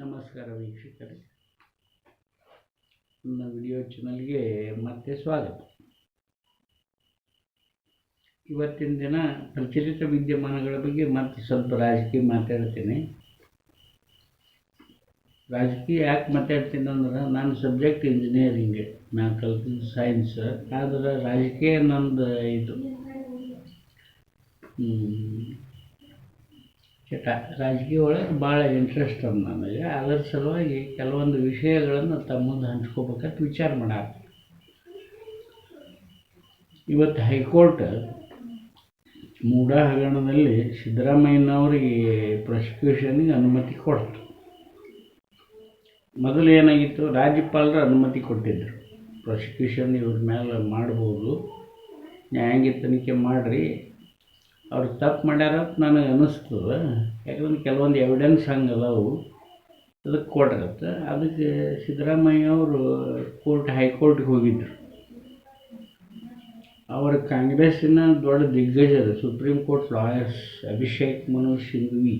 ನಮಸ್ಕಾರ ವೀಕ್ಷಕರೇ. ನನ್ನ ವಿಡಿಯೋ ಚಾನಲ್ಗೆ ಮತ್ತೆ ಸ್ವಾಗತ. ಇವತ್ತಿನ ದಿನ ಪ್ರಚಲಿತ ವಿದ್ಯಮಾನಗಳ ಬಗ್ಗೆ ಮತ್ತೆ ಸ್ವಲ್ಪ ರಾಜಕೀಯ ಮಾತಾಡ್ತೀನಿ. ರಾಜಕೀಯ ಯಾಕೆ ಮಾತಾಡ್ತೀನಿ ಅಂದ್ರೆ, ನಾನು ಸಬ್ಜೆಕ್ಟ್ ಇಂಜಿನಿಯರಿಂಗ್, ನಾನು ಕಲ್ತಿದ್ದು ಸೈನ್ಸ್ ಆದರೆ ರಾಜಕೀಯ ನಂದು ಇದು. ಚಟ ರಾಜಕೀಯ ಒಳಗೆ ಭಾಳ ಇಂಟ್ರೆಸ್ಟ್ ಅದ ನನಗೆ. ಅದರ ಸಲುವಾಗಿ ಕೆಲವೊಂದು ವಿಷಯಗಳನ್ನು ತಮ್ಮ ಮುಂದೆ ಹಂಚ್ಕೋಬೇಕಂತ ವಿಚಾರ ಮಾಡಾಕ ಇವತ್ತು ಹೈಕೋರ್ಟ್ ಮೂಡ ಹಗರಣದಲ್ಲಿ ಸಿದ್ದರಾಮಯ್ಯನವರಿಗೆ ಪ್ರಾಸಿಕ್ಯೂಷನ್ಗೆ ಅನುಮತಿ ಕೊಡ್ತು. ಮೊದಲು ಏನಾಗಿತ್ತು, ರಾಜ್ಯಪಾಲರು ಅನುಮತಿ ಕೊಟ್ಟಿದ್ದರು ಪ್ರಾಸಿಕ್ಯೂಷನ್ ಇವ್ರ ಮೇಲೆ ಮಾಡ್ಬೋದು, ನ್ಯಾಯಾಂಗ ತನಿಖೆ ಮಾಡಿರಿ ಅವ್ರು ತಪ್ಪು ಮಾಡ್ಯಾರ ಅಂತ ನನಗೆ ಅನ್ನಿಸ್ತದೆ ಯಾಕಂದ್ರೆ ಕೆಲವೊಂದು ಎವಿಡೆನ್ಸ್ ಹಂಗೆ ಅದಾವು ಅದಕ್ಕೆ ಕೊಡ್ರತ್ತೆ ಅದಕ್ಕೆ ಸಿದ್ದರಾಮಯ್ಯ ಅವರು ಕೋರ್ಟ್ ಹೈಕೋರ್ಟ್ಗೆ ಹೋಗಿದ್ದರು ಅವರ ಕಾಂಗ್ರೆಸ್ಸಿನ ದೊಡ್ಡ ದಿಗ್ಗಜರು Supreme Court lawyers Abhishek Manu Singhvi.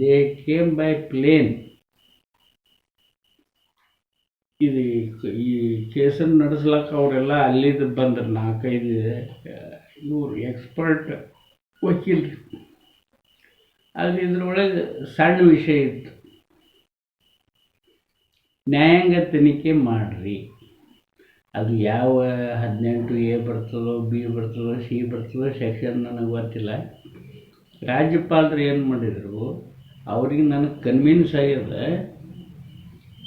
They came by plane ಇದು ಈ ಕೇಸನ್ನು ನಡೆಸ್ಲಿಕ್ಕೆ ಅವರೆಲ್ಲ ಅಲ್ಲಿದ್ದು ಬಂದರು. ನಾಲ್ಕೈದು ಇವರು ಎಕ್ಸ್ಪರ್ಟ್ ವಕೀಲರು. ಅಲ್ಲಿ ಇದರೊಳಗೆ ಸಣ್ಣ ವಿಷಯ ಇತ್ತು. ನ್ಯಾಯಾಂಗ ತನಿಖೆ ಮಾಡಿರಿ. ಅದು ಯಾವ ಹದಿನೆಂಟು ಎ ಬರ್ತದೋ, ಬಿ ಬರ್ತದೋ, ಸಿ ಬರ್ತದೋ, ಸೆಕ್ಷನ್ ನನಗೆ ಗೊತ್ತಿಲ್ಲ. ರಾಜ್ಯಪಾಲರು ಏನು ಮಾಡಿದರು, ಅವ್ರಿಗೆ ನನಗೆ ಕನ್ವಿನ್ಸ್ ಆಗ್ಯದ,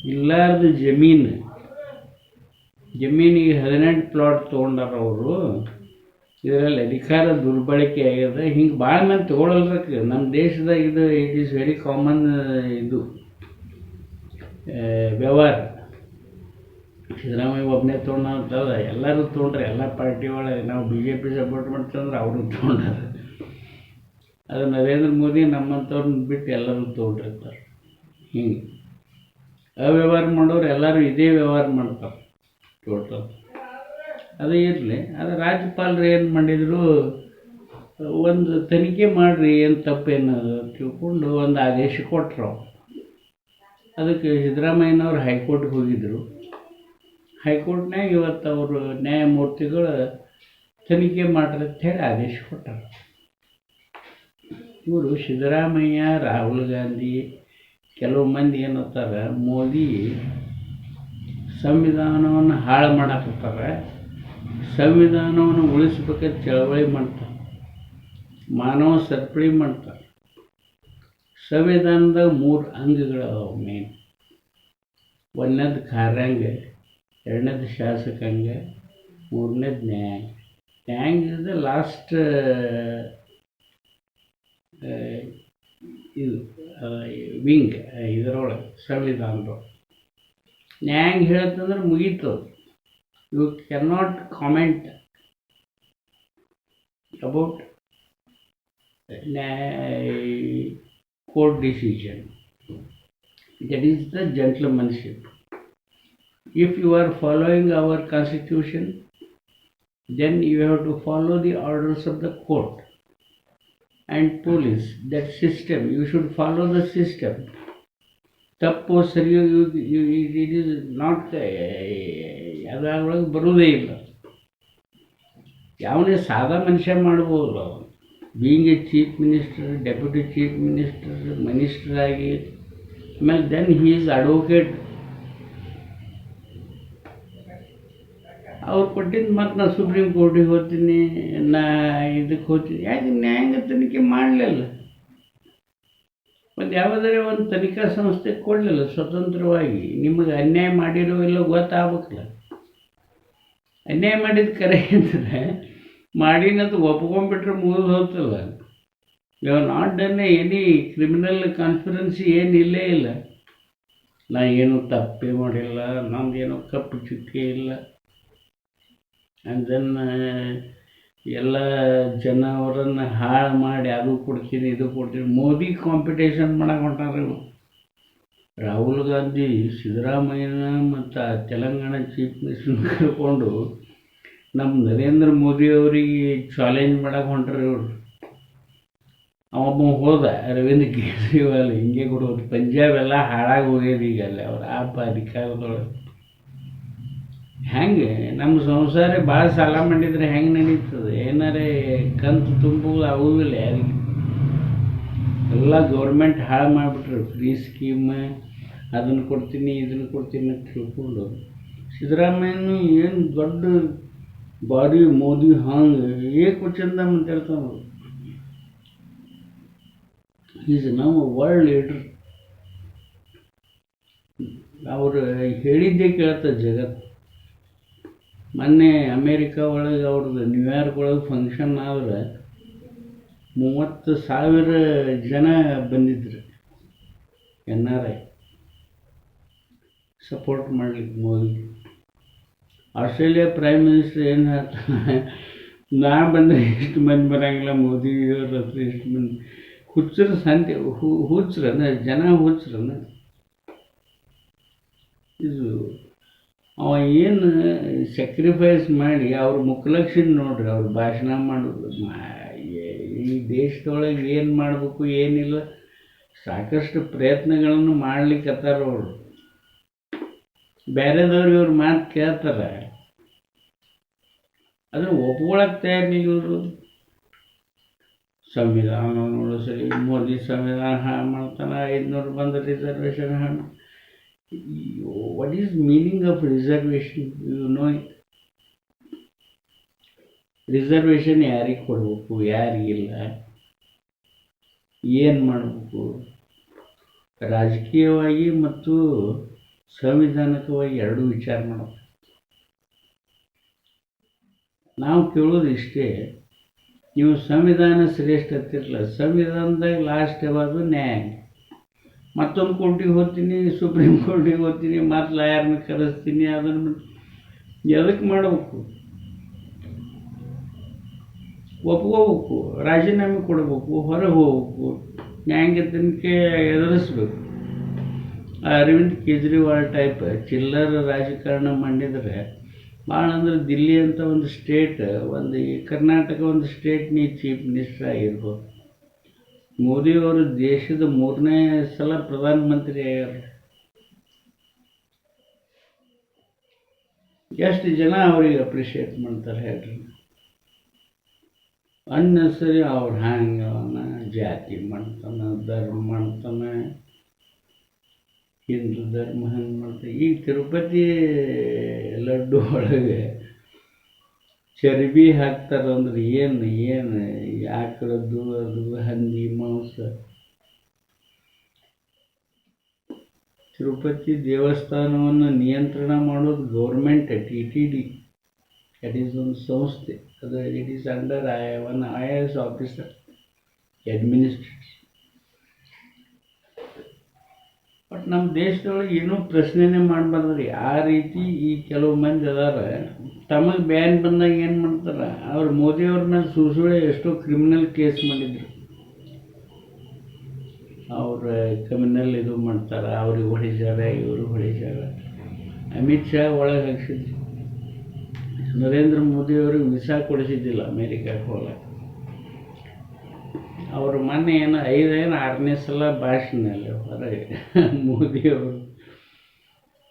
ಇಲ್ಲಾರ್ದ ಜಮೀನು, ಜಮೀನಿಗೆ ಹದಿನೆಂಟು ಪ್ಲಾಟ್ ತೊಗೊಂಡಾರ ಅವರು ಇದರಲ್ಲಿ ಅಧಿಕಾರ ದುರ್ಬಳಕೆ ಆಗ್ಯದ ಹಿಂಗೆ ಭಾಳ ಮಂದಿ ತೊಗೊಳಲ್ರಕ್ಕೆ ನಮ್ಮ ದೇಶದಾಗ ಇದು ಇಟ್ ಈಸ್ ವೆರಿ ಕಾಮನ್ ಇದು ವ್ಯವಹಾರ. ಸಿದ್ದರಾಮಯ್ಯ ಒಬ್ಬನೇ ತೊಗೊಂಡಂತಲ್ಲ ಎಲ್ಲರೂ ತೊಗೊಂಡ್ರೆ, ಎಲ್ಲ ಪಾರ್ಟಿ ಒಳಗೆ ನಾವು ಬಿ ಜೆ ಪಿ ಸಪೋರ್ಟ್ ಮಾಡ್ತಂದ್ರೆ ಅವರು ತೊಗೊಂಡಾರೆ. ಅದು ನರೇಂದ್ರ ಮೋದಿ ನಮ್ಮಂಥವ್ರನ್ನ ಬಿಟ್ಟು ಎಲ್ಲರೂ ತೊಗೊಂಡಿರ್ತಾರೆ. ಹಿಂಗೆ. ಅವ್ಯವಹಾರ ಮಾಡೋರು ಎಲ್ಲರೂ ಇದೇ ವ್ಯವಹಾರ ಮಾಡ್ತಾರೆ. ಟೋಟಲ್ ಅದು ಇರಲಿ. ಆದರೆ ರಾಜ್ಯಪಾಲರು ಏನು ಮಾಡಿದರು, ಒಂದು ತನಿಖೆ ಮಾಡಿರಿ, ಏನು ತಪ್ಪೇನು ತಿಳ್ಕೊಂಡು ಒಂದು ಆದೇಶ ಕೊಟ್ಟರು ಅದಕ್ಕೆ ಸಿದ್ದರಾಮಯ್ಯನವ್ರು ಹೈಕೋರ್ಟ್ಗೆ ಹೋಗಿದ್ದರು ಹೈಕೋರ್ಟ್ನಾಗ ಇವತ್ತು ಅವರು ನ್ಯಾಯಮೂರ್ತಿಗಳು ತನಿಖೆ ಮಾಡ್ರಿ ಅಂತ ಹೇಳಿ ಆದೇಶ ಕೊಟ್ಟರು. ಇವರು ಸಿದ್ದರಾಮಯ್ಯ, ರಾಹುಲ್ ಗಾಂಧಿ, ಕೆಲವು ಮಂದಿ ಏನಂತಾರೆ, ಮೋದಿ ಸಂವಿಧಾನವನ್ನು ಹಾಳು ಮಾಡಕತ್ತಾರೆ. ಸಂವಿಧಾನವನ್ನು ಉಳಿಸಬೇಕಾದ ಚಳವಳಿ ಮಾಡ್ತಾರೆ. ಮಾನವ ಸರಪಳಿ ಮಾಡ್ತಾರೆ. ಸಂವಿಧಾನದ ಮೂರು ಅಂಗಗಳವ ಮೇನ್ ಒಂದನೇದು ಕಾರ್ಯಾಂಗ, ಎರಡನೇದು ಶಾಸಕಾಂಗ, ಮೂರನೇದು ನ್ಯಾಯಾಂಗ ನ್ಯಾಯಾಂಗ ಲಾಸ್ಟ್ ಇದು ವಿಂಗ್ ಇದರೊಳಗೆ, ಸಂವಿಧಾನದೊಳಗೆ. ನ್ಯಾಯಾಂಗ ಹೇಳತ್ತಂದ್ರೆ ಮುಗೀತು you cannot comment about court decision. That is the gentlemanship. If you are following our constitution, then you have to follow the orders of the court and police. That system, you should follow the system. Tapo you, you, it is not. a. Not ಅದರೊಳಗೆ ಬರುವುದೇ ಇಲ್ಲ. ಯಾವನೇ ಸಾದಾ ಮನುಷ್ಯ ಮಾಡ್ಬೋದು. Being a chief minister deputy chief minister minister ಆಗಿ, ಆಮೇಲೆ then he is advocate ಅವ್ರು ಕೊಟ್ಟಿದ್ದು ಮತ್ತು ನಾನು ಸುಪ್ರೀಂ ಕೋರ್ಟಿಗೆ ಹೋಗ್ತೀನಿ, ನಾ ಇದಕ್ಕೆ ಹೋಗ್ತೀನಿ. ಯಾಕೆ ನ್ಯಾಯಾಂಗ ತನಿಖೆ ಮಾಡಲಿಲ್ಲ? ಒಂದು ಯಾವುದಾದ್ರೆ ಒಂದು ತನಿಖಾ ಸಂಸ್ಥೆ ಕೊಡಲಿಲ್ಲ ಸ್ವತಂತ್ರವಾಗಿ. ನಿಮಗೆ ಅನ್ಯಾಯ ಮಾಡಿರೋ ಇಲ್ಲ ಗೊತ್ತಾಗಬೇಕಲ್ಲ. ಅನ್ಯಾಯ ಮಾಡಿದ ಕರೆ ಅಂದರೆ ಮಾಡಿನಂತ ಒಪ್ಕೊಂಡ್ಬಿಟ್ರೆ ಮುಗಿದು ಹೋಗ್ತಲ್ಲ. You not done any criminal conference ಏನು ಇಲ್ಲೇ ಇಲ್ಲ. ನಾ ಏನು ತಪ್ಪೇ ಮಾಡಿಲ್ಲ ನಮ್ದೇನು ಕಪ್ಪು ಚುಕ್ಕೆ ಇಲ್ಲ. ಆ್ಯಂಡ್ ದೆನ್ ಎಲ್ಲ ಜನ ಅವರನ್ನು ಹಾಳು ಮಾಡಿ ಅದು ಕೊಡ್ತೀನಿ, ಇದು ಕೊಡ್ತೀನಿ. ಮೋದಿ ಕಾಂಪಿಟೇಷನ್ ಮಾಡಕ್ಕೆ ಹೊಂಟಾರೆ. ರಾಹುಲ್ ಗಾಂಧಿ, ಸಿದ್ದರಾಮಯ್ಯನ ಮತ್ತು ತೆಲಂಗಾಣ ಚೀಫ್ ಮಿನಿಸ್ಟರ್ ಕರ್ಕೊಂಡು ನಮ್ಮ ನರೇಂದ್ರ ಮೋದಿ ಅವರಿಗೆ ಚಾಲೆಂಜ್ ಮಾಡಕ್ಕೆ ಹೊಂಟ್ರಿ ಇವರು. ಅವೊಬ್ಬ ಹೋದ, ಅರವಿಂದ್ ಕೇಜ್ರಿವಾಲ್ ಹಿಂಗೆ ಕೊಡೋದು, ಪಂಜಾಬ್ ಎಲ್ಲ ಹಾಳಾಗಿ ಹೋಗ್ಯದ ಈಗ ಅಲ್ಲಿ ಅವ್ರ ಆಪ ಅಧಿಕಾರದೊಳಗೆ. ಹೆಂಗೆ ನಮ್ಮ ಸಂಸಾರ ಭಾಳ ಸಾಲ ಮಾಡಿದ್ರೆ ಹೆಂಗೆ ನಡೀತದೆ? ಏನಾರೇ ಕಂತು ತುಂಬುವುದು ಆಗುವುದಿಲ್ಲ ಯಾರಿಗೆ. ಎಲ್ಲ ಗೌರ್ಮೆಂಟ್ ಹಾಳು ಮಾಡಿಬಿಟ್ರು ಫ್ರೀ ಸ್ಕೀಮ್ ಅದನ್ನು ಕೊಡ್ತೀನಿ, ಇದನ್ನು ಕೊಡ್ತೀನಿ ಅಂತ ತಿಳ್ಕೊಂಡು ಸಿದ್ದರಾಮಯ್ಯನು ಏನು ದೊಡ್ಡ ಬಾರಿ ಮೋದಿ, ಹಂಗೆ ಚಂದ ಮಾತಾಡ್ತಾನೆ ಈಸ್ ನಾವು ವರ್ಲ್ಡ್ ಲೀಡ್ರ್ ಅವರು ಹೇಳಿದ್ದೇ ಕೇಳ್ತ ಜಗತ್ತು ಮೊನ್ನೆ ಅಮೇರಿಕಾ ಒಳಗೆ ಅವ್ರದ್ದು ನ್ಯೂಯಾರ್ಕ್ ಒಳಗೆ ಫಂಕ್ಷನ್ ಆದ್ರೆ ಮೂವತ್ತು ಸಾವಿರ ಜನ ಬಂದಿದ್ರು. ಎನ್ ಆರ್ ಐ ಸಪೋರ್ಟ್ ಮಾಡ್ಲಿಕ್ಕೆ ಮೋದಿ ಆಸ್ಟ್ರೇಲಿಯಾ ಪ್ರೈಮ್ ಮಿನಿಸ್ಟರ್ ಏನು ಹೇಳ್ತಾನೆ? ನಾ ಬಂದರೆ ಇಷ್ಟು ಮಂದಿ ಬರೋಂಗಿಲ್ಲ, ಮೋದಿ ಅವ್ರ ಹತ್ರ ಇಷ್ಟು ಮಂದಿ. ಹುಚ್ಚರ ಸಂತೆ ಹುಚ್ಚರನ್ನ ಜನ ಹುಚ್ಚರನ್ನ ಇದು ಅವ ಏನು ಸ್ಯಾಕ್ರಿಫೈಸ್ ಮಾಡಿ ಅವ್ರ ಮುಖಲಕ್ಷಣ ನೋಡ್ರಿ, ಅವ್ರು ಭಾಷಣ ಮಾಡೋದು. ಈ ದೇಶದೊಳಗೆ ಏನು ಮಾಡಬೇಕು ಏನಿಲ್ಲ, ಸಾಕಷ್ಟು ಪ್ರಯತ್ನಗಳನ್ನು ಮಾಡ್ಲಿಕ್ಕೆ ಅವರು. ಬೇರೆದವ್ರು ಇವ್ರ ಮಾತು ಕೇಳ್ತಾರೆ. ಅದನ್ನು ಒಪ್ಕೊಳಕ್ಕೆ ತಯಾರಿಲ್ಲ ಇವರು. ಸಂವಿಧಾನ ಉಳಿಸಲಿ ಮೋದಿ ಸಂವಿಧಾನ ಹಾಳು ಮಾಡ್ತಾನೆ, ಐದುನೂರು ಬಂದು ರಿಸರ್ವೇಷನ್ ಹಾಳು. What is meaning of reservation you know reservation ಯಾರಿಗೆ ಕೊಡಬೇಕು ಯಾರಿಗಿಲ್ಲ ಏನು ಮಾಡಬೇಕು? ರಾಜಕೀಯವಾಗಿ ಮತ್ತು ಸಂವಿಧಾನಿಕವಾಗಿ ಎರಡೂ ವಿಚಾರ ಮಾಡಬೇಕು ನಾವು ಕೇಳೋದು ಇಷ್ಟೇ ನೀವು ಸಂವಿಧಾನ ಶ್ರೇಷ್ಠ ಅಂತಿರಲ್ಲ ಸಂವಿಧಾನದಾಗ ಲಾಸ್ಟ್ ಯಾವುದು ನ್ಯಾಯ ಮತ್ತೊಂದು ಕೋರ್ಟಿಗೆ ಹೋಗ್ತೀನಿ ಸುಪ್ರೀಂ ಕೋರ್ಟಿಗೆ ಹೋಗ್ತೀನಿ ಮತ್ತು ಲಾಯರ್ನ ಕರೆಸ್ತೀನಿ ಅದನ್ನು ಎದಕ್ಕೆ ಮಾಡಬೇಕು? ಒಪ್ಕೋಬೇಕು ರಾಜೀನಾಮೆ ಕೊಡಬೇಕು ಹೊರಗೆ ಹೋಗ್ಬೇಕು ನ್ಯಾಯಾಂಗ ತನಿಖೆ ಎದುರಿಸ್ಬೇಕು. ಅರವಿಂದ್ ಕೇಜ್ರಿವಾಲ್ ಟೈಪ್ ಚಿಲ್ಲರ್ ರಾಜಕಾರಣ ಮಾಡಿದರೆ ಭಾಳ ಅಂದ್ರೆ ದಿಲ್ಲಿ ಅಂತ ಒಂದು ಸ್ಟೇಟ್ ಒಂದು ಈ ಕರ್ನಾಟಕ ಒಂದು ಸ್ಟೇಟ್ ನೀ ಚೀಫ್ ಮಿನಿಸ್ಟರ್ ಆಗಿರ್ಬೋದು. ಮೋದಿಯವರು ದೇಶದ ಮೂರನೇ ಸಲ ಪ್ರಧಾನಮಂತ್ರಿ ಆಗ್ಯಾರ ಎಷ್ಟು ಜನ ಅವ್ರಿಗೆ ಅಪ್ರಿಷಿಯೇಟ್ ಮಾಡ್ತಾರೆ ಹೇಳ್ರಿ. ಅನ್ನೆಸರಿ ಅವ್ರು ಅವನ ಜಾತಿ ಮಾಡ್ತಾನೆ, ಧರ್ಮ ಮಾಡ್ತಾನೆ ಹಿಂದೂ ಧರ್ಮ ಹಂಗೆ ಮಾಡ್ತಾನೆ ಈಗ ತಿರುಪತಿ ಲಡ್ಡು ಒಳಗೆ ಚರ್ಬಿ ಹಾಕ್ತಾರಂದ್ರೆ ಏನು ಏನು? ಆಕಳದ್ದು ಅದು ಹಂದಿ, ಮಾಂಸ? ತಿರುಪತಿ ದೇವಸ್ಥಾನವನ್ನು ನಿಯಂತ್ರಣ ಮಾಡೋದು government T T D that is ಒಂದು ಸಂಸ್ಥೆ. ಅದು it is under I one I A S officer administration but ನಮ್ಮ ದೇಶದೊಳಗೆ ಏನೂ ಪ್ರಶ್ನೆನೇ ಮಾಡಬಾರ್ದ್ರಿ. ಆ ರೀತಿ ಈ ಕೆಲವು ಮಂದಿ ಅದಾರ. ತಮಗೆ ಬ್ಯಾನ್ ಬಂದಾಗ ಏನು ಮಾಡ್ತಾರೆ? ಅವ್ರು ಮೋದಿಯವ್ರ ಮೇಲೆ ಸುಳ್ಸುಳೆ ಎಷ್ಟೋ ಕ್ರಿಮಿನಲ್ ಕೇಸ್ ಮಾಡಿದ್ರು. ಅವ್ರ ಕ್ರಿಮಿನಲ್ ಇದು ಮಾಡ್ತಾರೆ. ಅವ್ರಿಗೆ ಹೊಡಿಸ್ಯಾರ ಇವ್ರಿಗೆ ಹೊಡಿಸ್ಯಾರ. ಅಮಿತ್ ಶಾ ಒಳಗೆ ಹಾಕ್ಸಿದ್ರು ನರೇಂದ್ರ ಮೋದಿಯವ್ರಿಗೆ ವಿಸಾ ಕೊಡಿಸಿದ್ದಿಲ್ಲ ಅಮೇರಿಕಾಕ್ಕೆ ಹೋಗಕ್ಕೆ ಅವರು ಮೊನ್ನೆ ಏನು ಐದೇನು ಆರನೇ ಸಲ ಭಾಷಣಲ್ಲಿ ಹೊರಗೆ. ಮೋದಿಯವರು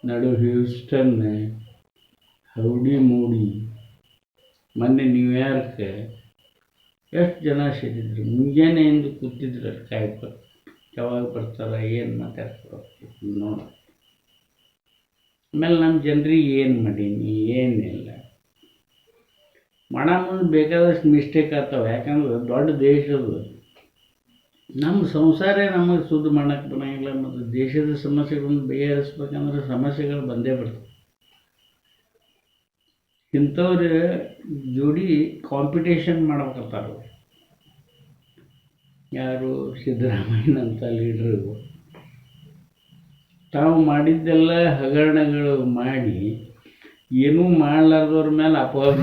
ನಡು ಹ್ಯೂಸ್ಟನ್ ಹೌಡಿ ಮೂಡಿ. ಮೊನ್ನೆ ನ್ಯೂಯಾರ್ಕ್ ಎಷ್ಟು ಜನ ಸೇರಿದ್ರು? ಮುಂಜಾನೆಯಿಂದ ಕೂತಿದ್ರು ಕಾಯ್ಕೊಂಡು. ಯಾವಾಗ ಬರ್ತಾರ, ಏನು ಮಾತಾಡ್ತಾರೆ ನೋಡ. ಆಮೇಲೆ ನಮ್ಮ ಜನರಿಗೆ ಏನು ಮಾಡೀನಿ, ಏನಿಲ್ಲ. ಮಾಡ ಮುಂದೆ ಬೇಕಾದಷ್ಟು ಮಿಸ್ಟೇಕ್ ಆಗ್ತಾವೆ. ಯಾಕಂದ್ರೆ ದೊಡ್ಡ ದೇಶದು ನಮ್ಮ ಸಂಸಾರ ನಮಗೆ ಶುದ್ಧ ಮಾಡೋಕ್ಕೆ ಬರೋಂಗಿಲ್ಲ ಮತ್ತು ದೇಶದ ಸಮಸ್ಯೆಗಳನ್ನು ಬಗೆಹರಿಸ್ಬೇಕಂದ್ರೆ ಸಮಸ್ಯೆಗಳು ಬಂದೇ ಬರ್ತವೆ. ಇಂಥವ್ರ ಜೋಡಿ ಕಾಂಪಿಟೇಷನ್ ಮಾಡ್ಬೇಕತ್ತಾರ ಅವ್ರು. ಯಾರು ಸಿದ್ದರಾಮಯ್ಯನಂಥ ಲೀಡ್ರು ತಾವು ಮಾಡಿದ್ದೆಲ್ಲ ಹಗರಣಗಳು ಮಾಡಿ ಏನೂ ಮಾಡಲಾರ್ದವ್ರ ಮೇಲೆ ಅಪವಾದ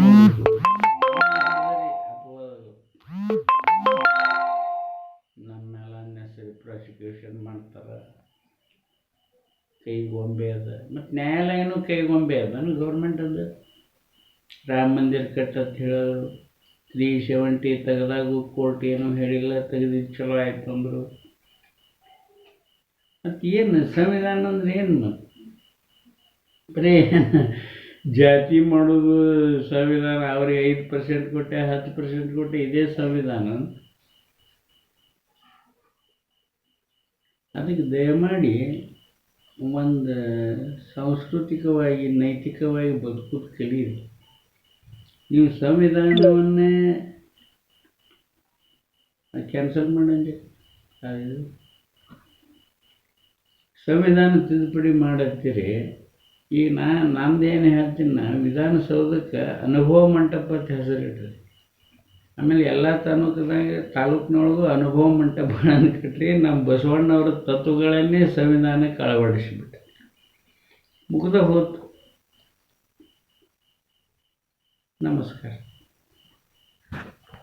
ಕೈಗೊಂಬೆ ಅದ ಮತ್ತು ನ್ಯಾಯಾಲಯನೂ ಕೈಗೊಂಬೆ ಅದ. ಗೌರ್ಮೆಂಟ್ ಅದ ರಾಮ ಮಂದಿರ ಕಟ್ಟತ್ ಹೇಳೋರು ತ್ರೀ ಸೆವೆಂಟಿ ತೆಗೆದಾಗೂ ಕೋರ್ಟ್ ಏನೂ ಹೇಳಿಲ್ಲ ತೆಗೆದಿದ್ದು ಚಲೋ ಆಯ್ತು ಅಂದರು. ಮತ್ತು ಏನು ಸಂವಿಧಾನ ಅಂದ್ರೆ ಏನು ಮತ್ತು ಬರೀ ಜಾತಿ ಮಾಡೋದು ಸಂವಿಧಾನ, ಅವ್ರಿಗೆ ಐದು ಪರ್ಸೆಂಟ್ ಕೊಟ್ಟೆ, ಹತ್ತು ಪರ್ಸೆಂಟ್ ಕೊಟ್ಟೆ, ಇದೇ ಸಂವಿಧಾನ. ಅದಕ್ಕೆ ದಯಮಾಡಿ ಒಂದು ಸಾಂಸ್ಕೃತಿಕವಾಗಿ, ನೈತಿಕವಾಗಿ ಬದುಕೋದು ಕಲೀರಿ ನೀವು ಸಂವಿಧಾನವನ್ನೇ ಕ್ಯಾನ್ಸಲ್ ಮಾಡಂಗೆ ಸಂವಿಧಾನ ತಿದ್ದುಪಡಿ ಮಾಡತ್ತೀರಿ ಈಗ ನಾ ನಂದೇನು ಹೇಳ್ತೀನಿ, ನಾ ವಿಧಾನಸೌಧಕ್ಕೆ ಅನುಭವ ಮಂಟಪ ಅಂತ ಹೆಸರಿಟ್ರಿ ಆಮೇಲೆ ಎಲ್ಲ ತಾಲೂಕದಾಗ, ತಾಲೂಕಿನೊಳಗೂ ಅನುಭವ ಮಂಟಪಗಳನ್ನು ಕಟ್ಟಿ ನಮ್ಮ ಬಸವಣ್ಣವ್ರ ತತ್ವಗಳನ್ನೇ ಸಂವಿಧಾನಕ್ಕೆ ಅಳವಡಿಸಿಬಿಟ್ರೆ. ಮುಗಿದ ಹೋತು. ನಮಸ್ಕಾರ.